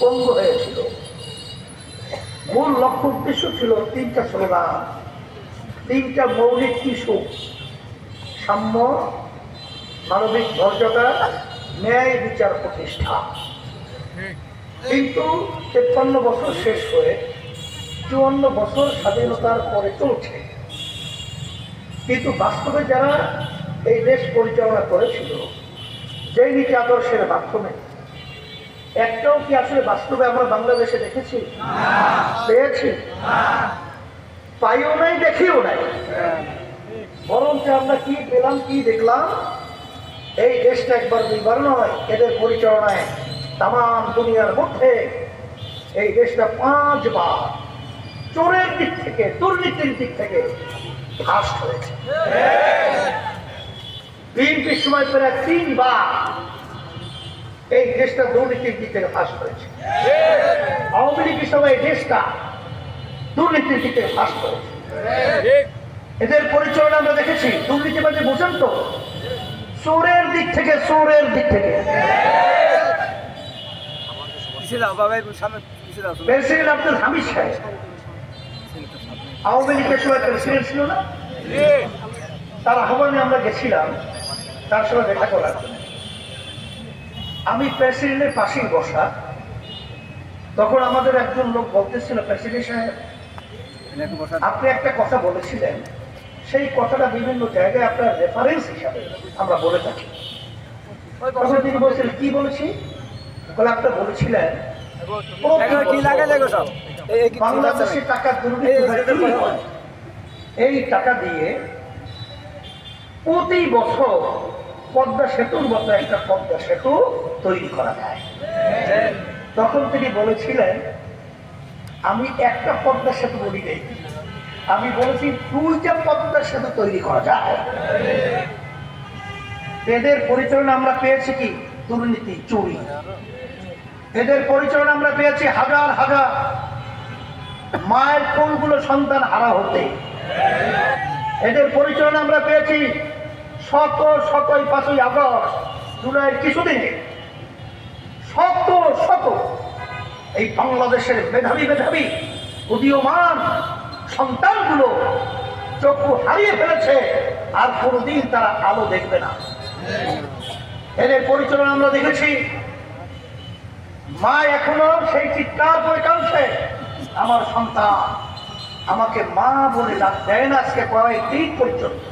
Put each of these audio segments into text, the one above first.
পঙ্গু হয়েছিল মূল লক্ষ্য উদ্দেশ্য ছিল তিনটা স্লোগান তিনটা মৌলিক ইস্যু। সাম্য মানবিক মর্যাদা ন্যায় বিচার প্রতিষ্ঠা। কিন্তু তেপ্পান্ন বছর শেষ হয়ে চুয়ান্ন বছর স্বাধীনতার পরে চলছে। কিন্তু বাস্তবে যারা এই দেশ পরিচালনা করেছিল যেই নীতি আদর্শের মাধ্যমে একটাও কি আসলে বাস্তবে আমরা বাংলাদেশে দেখেছি? পেয়েছি। পাইও নাই দেখিও নাই। বরঞ্চ আমরা কি পেলাম কি দেখলাম? এই দেশটা একবার দুইবার নয় এদের পরিচালনায় তাম দুনিয়ার মধ্যে এই দেশটা পাঁচবার চোরের দিক থেকে দুর্নীতির দিক থেকে ফার্স্ট হয়েছে। বিএনপির সময় প্রায় তিনবার এই দেশটা দুর্নীতির দিক থেকে ফার্স্ট হয়েছে আওয়ামী লীগের সময় এই দেশটা দুর্নীতির দিক ফার্স্ট হয়েছে এদের পরিচালনা আমরা দেখেছি দুর্নীতিবাদী বোঝেন তো? চোরের দিক থেকে চোরের দিক থেকে। আব্দুল হামিদ সাহেব। আওয়ামী লীগের সময় প্রেসিডেন্ট ছিল না? তার আহ্বানে আমরা গেছিলাম তার সঙ্গে দেখা করার জন্য। আমি প্রেসিডেন্টের পাশেই বসা। তখন আমাদের একজন লোক বলতেছিল প্রেসিডেন্ট সাহেব আপনি একটা কথা বলেছিলেন। সেই কথাটা বিভিন্ন জায়গায় আপনার রেফারেন্স হিসাবে আমরা বলে থাকি। তখন তিনি বলছিলেন কি বলেছি? বলে আপনি বলেছিলেন বাংলাদেশে টাকা। এই টাকা দিয়ে প্রতি বছর পদ্মা সেতুর মতো একটা পদ্মা সেতু তৈরি করা যায়। তখন তিনি বলেছিলেন, আমি একটা পদ্মা সেতু বলি নেই। আমি বলেছি, দুইটা পদ্মা সেতু তৈরি করা যায়। এদের পরিচালনা আমরা পেয়েছি কি? দুর্নীতি, চুরি। এদের পরিচালনা আমরা পেয়েছি হাজার হাজার। মায়ের কোনগুলো সন্তান হারা হতে। এদের পরিচালনা আমরা পেয়েছি শত শতই পাঁচই আগস্ট, জুলাইয়ের কিছুদিনে, শত শত এই বাংলাদেশের মেধাবী মেধাবী, উদীয়মান সন্তানগুলো চক্ষু হারিয়ে ফেলেছে, আর কোনোদিন তারা আলো দেখবে না। এদের পরিচালনা আমরা দেখেছি। মা এখনও সেই চিৎকার করে কাঁদছে, আমার সন্তান, আমাকে মা বলে ডাক দেয় না আজকে কয়েক দিন পর্যন্ত।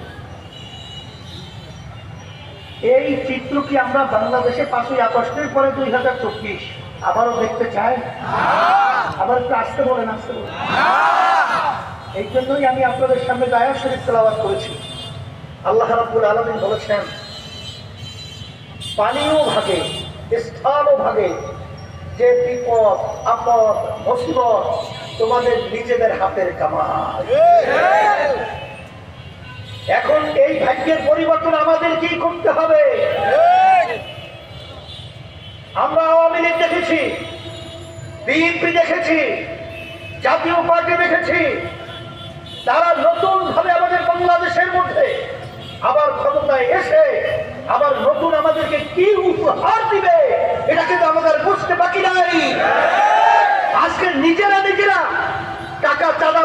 এই চিত্র কি আমরা বাংলাদেশে পাঁচই আগস্টের পরে দুই হাজার চব্বিশ আবারও দেখতে চাই? আবার একটু আসতে বলেন আসতে বলেন। এই জন্যই আমি আপনাদের সামনে দায়া শরীফ তেলাবাদ করেছি। আল্লাহ রাব্বুল আলমিন বলেছেন পানীয় ভাগে, স্থানও ভাগে, যে বিপদ, আপদ, মুসিবত তোমাদের নিজেদের হাতের কামাল। এখন এই ভাগ্যের পরিবর্তন আমাদের কি করতে হবে। আমরা আওয়ামী লীগ দেখেছি, বিএনপি দেখেছি, জাতীয় পার্টি দেখেছি। তারা নতুন ভাবে আমাদের বাংলাদেশের মধ্যে আবার ক্ষমতায় এসে আবার নতুন আমাদেরকে কি উপহার দিবে, এটা কিন্তু আমাদের বুঝতে বাকি নাই। আজকে নিজেরা নিজেরা টাকা চাঁদা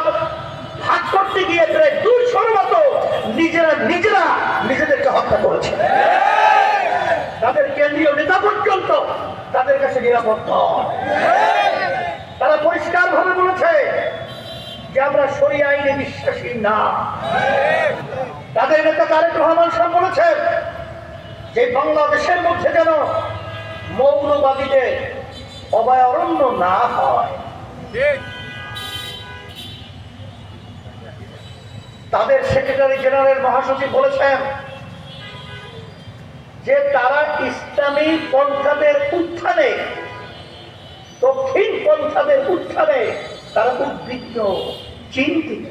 ভাগ করতে গিয়ে প্রায় দুইশোর মতো নিজেরা নিজেরা নিজেদেরকে হত্যা করেছে তাদের কেন্দ্রীয় নেতা পর্যন্ত তাদের কাছে তারা পরিষ্কার ভাবে বলেছে যে আমরা সরি আইনে বিশ্বাসী না। তাদের নেতা তারেক রহমান সাহেব বলেছেন যে বাংলাদেশের মধ্যে যেন মৌলবাদীদের অভয়ারণ্য না হয়। তাদের সেক্রেটারি জেনারেল মহাসচিব বলেছেন যে তারা ইসলামী পন্থাদের উত্থানে, দক্ষিণ পন্থাদের উত্থানে তারা উদ্বিগ্ন, চিন্তিত।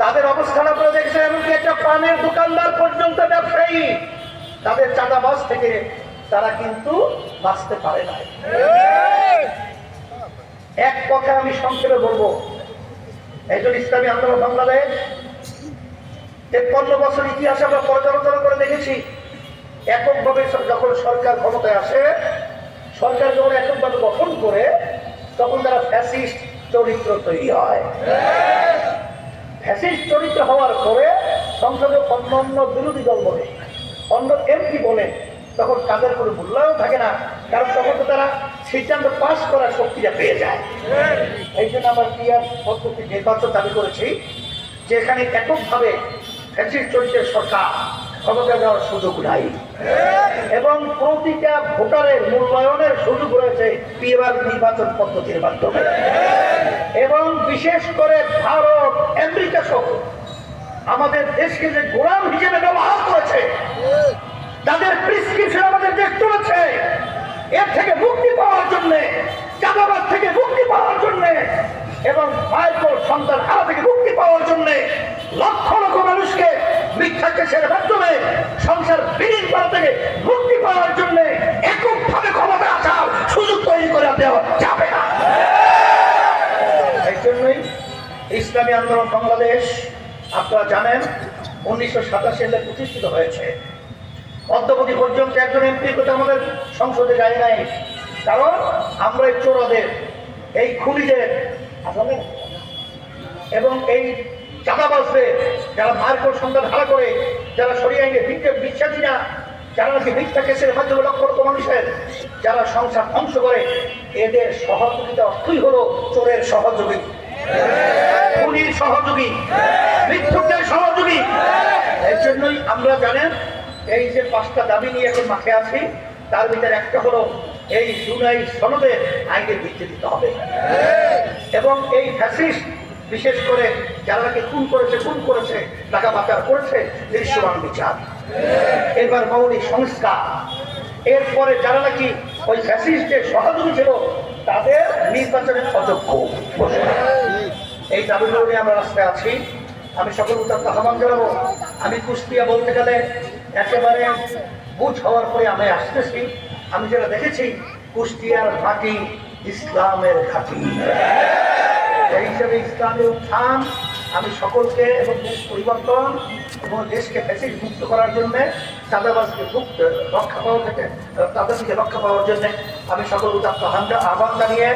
তাদের অবস্থান আপনারা দেখছেন, এমনকি একটা পানের দোকানদার পর্যন্ত ব্যবসায়ী, তাদের চাঁদাবাজ থেকে তারা কিন্তু বাঁচতে পারে না। এক কথা আমি সংক্ষেপে বলব, একজন ইসলামী আন্দোলন বাংলাদেশ তেপ্পান্ন বছর ইতিহাস আমরা পর্যালোচনা করে দেখেছি। এককভাবে যখন সরকার ক্ষমতায় আসে, সরকার যখন এককভাবে গঠন করে, তখন তারা ফ্যাসিস্ট চরিত্র তৈরি হয়। ফ্যাসিস্ট চরিত্র হওয়ার পরে সংসদে অন্য বিরোধী দল বলে, অন্য এমপি বলে, তখন তাদের কোনো মূল্যায়ন থাকে না। কারণ তখন তো তারা সিদ্ধান্ত পাস করার শক্তিটা পেয়ে যায়। এই জন্য আমার ক্রিয়ার পদ্ধতি নির্বাচন দাবি করেছি, যে এখানে এককভাবে আমাদের দেশকে যে গোলাম হিসেবে ব্যবহার করেছে, তাদের প্রিসক্রিপশন আমাদের দেশ চলেছে এর থেকে মুক্তি পাওয়ার জন্য চাঁদাবাদ থেকে মুক্তি পাওয়ার জন্য, এবং মাইক্রো সন্তান হারা থেকে মুক্তি পাওয়ার জন্য লক্ষ লক্ষ মানুষকে বাংলাদেশ, আপনারা জানেন, উনিশশো সাতাশি সালে প্রতিষ্ঠিত হয়েছে। অদ্যবধি পর্যন্ত একজন এমপি কথা আমাদের সংসদে যায় নাই। কারণ আমরা এই চোরাদের, এই খুনিদের আসলে এবং এই চাঁদাবাজদের যারা মার্কর সন্ধান হারা করে, যারা সরিয়ে আইনে ভিক্ষে বিশ্বাসী না যারা নাকি ভিক্ষা কেসের মাধ্যমে লক্ষ লক্ষ মানুষের যারা সংসার ধ্বংস করে, এদের সহযোগিতা অর্থই হলো চোরের সহযোগী। বিশেষ করে যারা খুন করেছে খুন করেছে টাকা পাচার করেছে, দৃশ্যমান বিচার। এবার মৌলিক সংস্কার। এরপরে যারা নাকি ওই ফ্যাসিস্টের সহযোগী ছিল, তাদের নির্বাচনের অযোগ্য ঘোষণা। এই দাবিগুলো নিয়ে আমরা রাস্তায় আছি। আমি সকল উত্তর আহ্বান জানাব। আমি কুষ্টিয়া বলতে গেলে একেবারে বুঝ হওয়ার পরে আমি আসতেছি। আমি যেটা দেখেছি, কুষ্টিয়ার ঘাঁটি ইসলামের ঘাঁটি। এই হিসেবে ইসলামের উত্থান আমি সকলকে এবং দেশ পরিবর্তন এবং দেশকে ফ্যাসিল মুক্ত করার জন্য, চাঁদাবাজকে মুক্ত, রক্ষা পাওয়া থেকে তাদের থেকে রক্ষা পাওয়ার জন্য আমি সকল উদাত্ত আহ্বান জানিয়ে